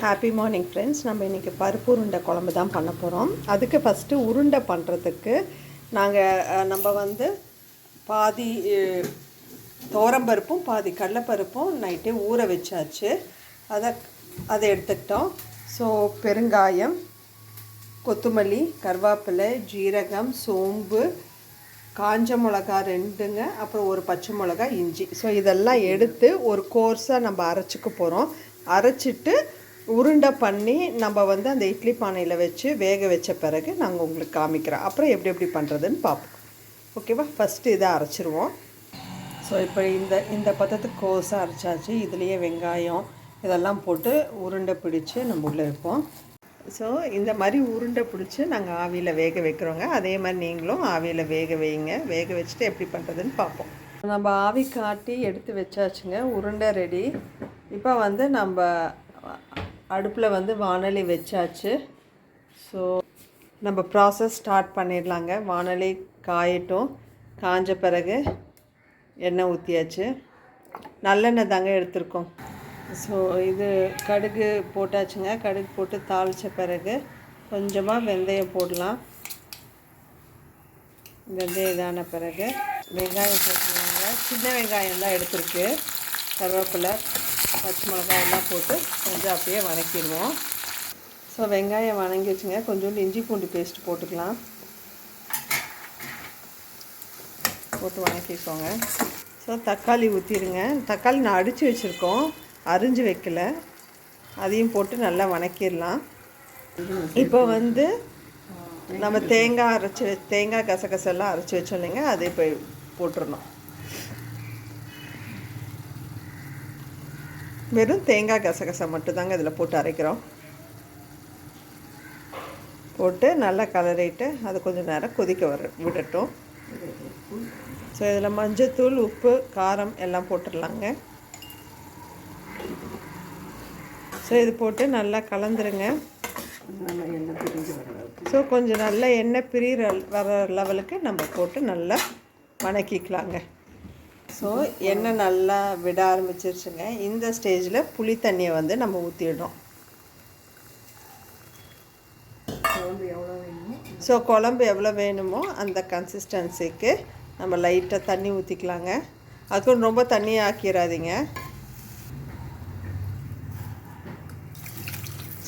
Happy morning friends நம்ம இன்றைக்கி பருப்பு உருண்டை குழம்பு தான் பண்ண போகிறோம் அதுக்கு ஃபஸ்ட்டு உருண்டை பண்ணுறதுக்கு நாங்கள் நம்ம வந்து பாதி தோரம்பருப்பும் துவரம்பருப்பும் பாதி கடலைப்பருப்பும் நைட்டே ஊற வச்சாச்சு. அதை அதை எடுத்துக்கிட்டோம். ஸோ பெருங்காயம் கொத்தமல்லி கருவேப்பிலை ஜீரகம் சோம்பு காஞ்ச மிளகா ரெண்டுங்க அப்புறம் ஒரு பச்சை மிளகா இஞ்சி. ஸோ இதெல்லாம் எடுத்து ஒரு கோர்ஸாக நம்ம அரைச்சிக்க போகிறோம் அரைச்சிட்டு உருண்டை பண்ணி நம்ம வந்து அந்த இட்லி பானையில் வச்சு வேக வச்ச பிறகு நாங்கள் உங்களுக்கு காமிக்கிறோம். அப்புறம் எப்படி எப்படி பண்ணுறதுன்னு பார்ப்போம். ஓகேவா? ஃபஸ்ட்டு இதை அரைச்சிருவோம். ஸோ இப்போ இந்த இந்த பதத்துக்கு கோஸாக அரைச்சாச்சு. இதுலேயே வெங்காயம் இதெல்லாம் போட்டு உருண்டை பிடிச்சி நம்ம உள்ளே வைப்போம். ஸோ இந்த மாதிரி உருண்டை பிடிச்சி நாங்கள் ஆவியில் வேக வைக்கிறோங்க. அதே மாதிரி நீங்களும் ஆவியில் வேக வைங்க. வேக வச்சுட்டு எப்படி பண்ணுறதுன்னு பார்ப்போம். நம்ம ஆவி காட்டி எடுத்து வச்சாச்சுங்க. உருண்டை ரெடி இப்போ வந்து நம்ம அடுப்பில் வந்து வானொலி வச்சாச்சு. ஸோ நம்ம ப்ராசஸ் ஸ்டார்ட் பண்ணிடலாங்க. வானொலி காயட்டும். காஞ்ச பிறகு எண்ணெய் ஊற்றியாச்சு நல்லெண்ணெய் தாங்க எடுத்திருக்கோம். ஸோ இது கடுகு போட்டாச்சுங்க. கடுகு போட்டு தாளித்த பிறகு கொஞ்சமாக வெந்தயம் போடலாம். வெந்தயம் இதான பிறகு வெங்காயம் போட்டுருவாங்க சின்ன வெங்காயம் தான் எடுத்திருக்கு. கருவேப்பிலை பச்சை மிளகாய் எல்லாம் போட்டு கொஞ்சம் அப்படியே வதக்கிடுவோம் ஸோ வெங்காயம் வணங்கிடுச்சுங்க. கொஞ்சோண்டு இஞ்சி பூண்டு பேஸ்ட் போட்டுக்கலாம். போட்டு வணக்கிக்கோங்க. ஸோ தக்காளி ஊற்றிடுங்க தக்காளி நான் அடித்து வச்சுருக்கோம். அரிஞ்சு வைக்கல. அதையும் போட்டு நல்லா வணக்கிடலாம். இப்போ வந்து நம்ம தேங்காய் அரைச்சி தேங்காய் கசகசெல்லாம் அரைச்சி வச்சோம் இல்லைங்க. அதை இப்போ போட்டுடணும். வெறும் தேங்காய் கசகசை மட்டும்தாங்க இதில் போட்டு அரைக்கிறோம். போட்டு நல்லா கலரிட்டு அது கொஞ்சம் நேரம் கொதிக்க வர விடட்டும். ஸோ இதில் மஞ்சத்தூள் உப்பு காரம் எல்லாம் போட்டுடலாங்க. ஸோ இது போட்டு நல்லா கலந்துருங்க. ஸோ கொஞ்சம் நல்லா எண்ணெய் பிரிகிற வர லெவலுக்கு நம்ம போட்டு நல்லா வணக்கிக்கலாங்க. ஸோ எண்ணெய் நல்லா விட ஆரம்பிச்சிருச்சுங்க இந்த ஸ்டேஜில் புளி தண்ணியை வந்து நம்ம ஊற்றிடுறோம் ஸோ குழம்பு எவ்வளோ வேணுமோ அந்த கன்சிஸ்டன்சிக்கு நம்ம லைட்டாக தண்ணி ஊற்றிக்கலாங்க அதுக்கும் ரொம்ப தண்ணி ஆக்கிடாதீங்க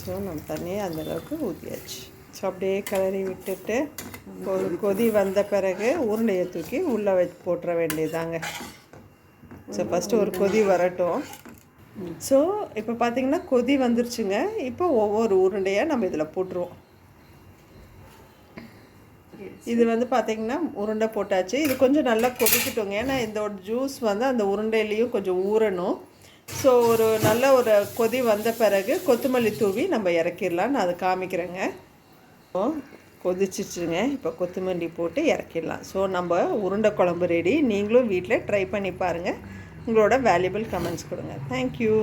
ஸோ நம்ம தண்ணியை அந்தளவுக்கு ஊற்றியாச்சு ஸோ அப்படியே கிளறி விட்டுட்டு கொதி வந்த பிறகு உருண்டையை தூக்கி உள்ளே வச்சு போட்டுற வேண்டியதாங்க ஸோ ஃபஸ்ட்டு ஒரு கொதி வரட்டும். ஸோ இப்போ பார்த்தீங்கன்னா கொதி வந்துருச்சுங்க. இப்போ ஒவ்வொரு உருண்டையாக நம்ம இதில் போட்டுருவோம். இது வந்து பார்த்தீங்கன்னா உருண்டை போட்டாச்சு. இது கொஞ்சம் நல்லா கொதிக்கட்டுங்க. ஏன்னா இந்த ஜூஸ் வந்து அந்த உருண்டையிலையும் கொஞ்சம் ஊறணும். ஸோ ஒரு நல்ல ஒரு கொதி வந்த பிறகு கொத்தமல்லி தூவி நம்ம இறக்கிடலாம் நான் அதை காமிக்கிறேங்க. ஓ கொதிச்சிச்சுங்க இப்போ கொத்தமல்லி போட்டு இறக்கிடலாம். ஸோ நம்ம உருண்டை குழம்பு ரெடி நீங்களும் வீட்டில் ட்ரை பண்ணி பாருங்கள் உங்களோட வேல்யூபிள் கமெண்ட்ஸ் கொடுங்க. தேங்க்யூ